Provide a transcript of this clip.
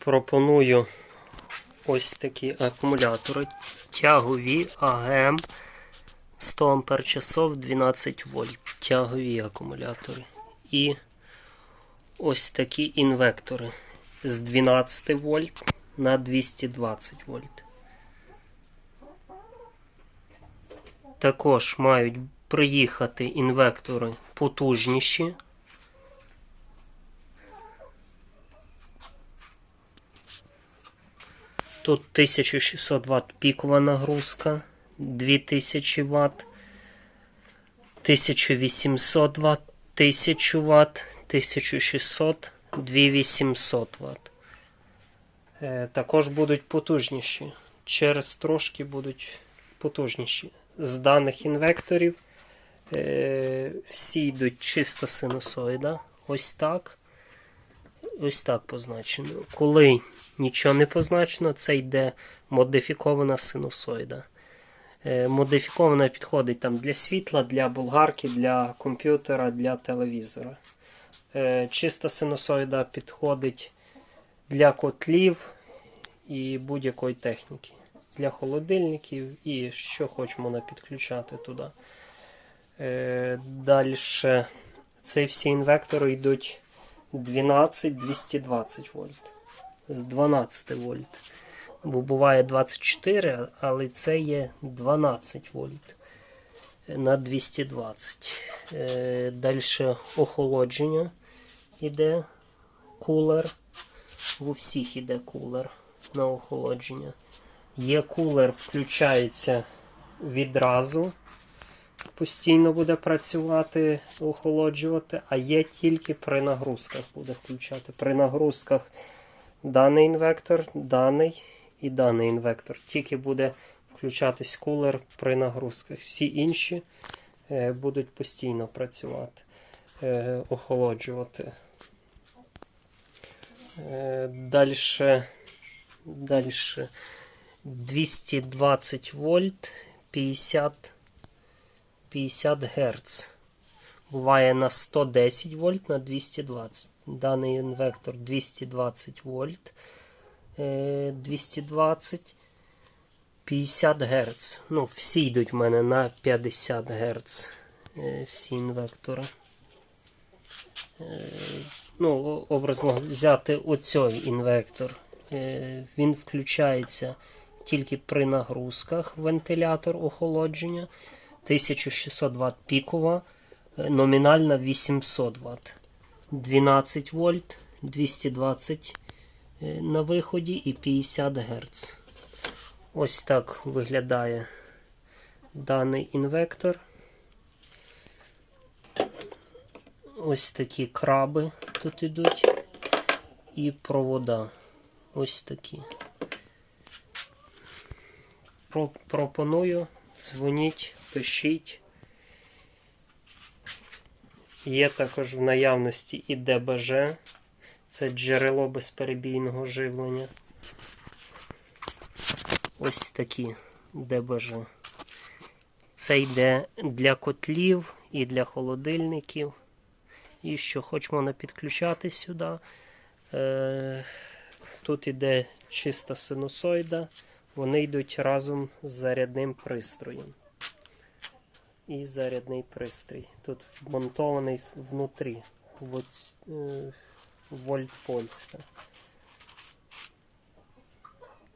пропоную ось такі акумулятори. Тягові АГМ 100 Ампер часов 12 вольт. Тягові акумулятори. І ось такі інвектори з 12 вольт на 220 вольт. Також мають приїхати інвектори потужніші. Тут 1600 Вт пікова нагрузка, 2000 Вт, 1800 Вт, 1000 Вт, 1600, 2800 Вт. Також будуть потужніші. Через трошки будуть потужніші. З даних інвекторів е, всі йдуть чисто синусоїда. Ось так. Ось так позначено. Коли нічого не позначено, це йде модифікована синусоїда. Е, Модифікована підходить там для світла, для болгарки, для комп'ютера, для телевізора. Е, Чиста синусоїда підходить для котлів і будь-якої техніки. Для холодильників і що хочемо можна підключати туди. Е, Далі ці всі інвектори йдуть 12-220 вольт. З 12 вольт. Бо буває 24, але це є 12 вольт на 220. Е, Далі охолодження йде кулер. В усіх іде кулер на охолодження. Є кулер, включається відразу. Постійно буде працювати, охолоджувати, а є тільки при нагрузках буде включати. При нагрузках даний інвектор, даний і даний інвектор. Тільки буде включатись кулер при нагрузках. Всі інші е, будуть постійно працювати, е, охолоджувати. Далі, далі 220 вольт 50, 50 Гц. Буває на 110 вольт на 220. Даний інвектор 220 вольт. е, 220 50 Гц. Ну, всі йдуть в мене на 50 Гц. е, Всі інвектори. Е, Ну, образно взяти оцей інвектор. Е, Він включається тільки при нагрузках вентилятор охолодження. 1600 Вт пікова, е, номінальна 800 Вт. 12 вольт, 220 е, на виході і 50 Гц. Ось так виглядає даний інвектор. Ось такі краби тут ідуть. І провода. Ось такі. Пропоную, дзвоніть, пишіть. Є також в наявності і ДБЖ. Це джерело безперебійного живлення. Ось такі ДБЖ. Це йде для котлів і для холодильників. І що хоч можна підключати сюди. Е, Тут іде чиста синусоїда. Вони йдуть разом з зарядним пристроєм. І зарядний пристрій. Тут вмонтований внутрі. В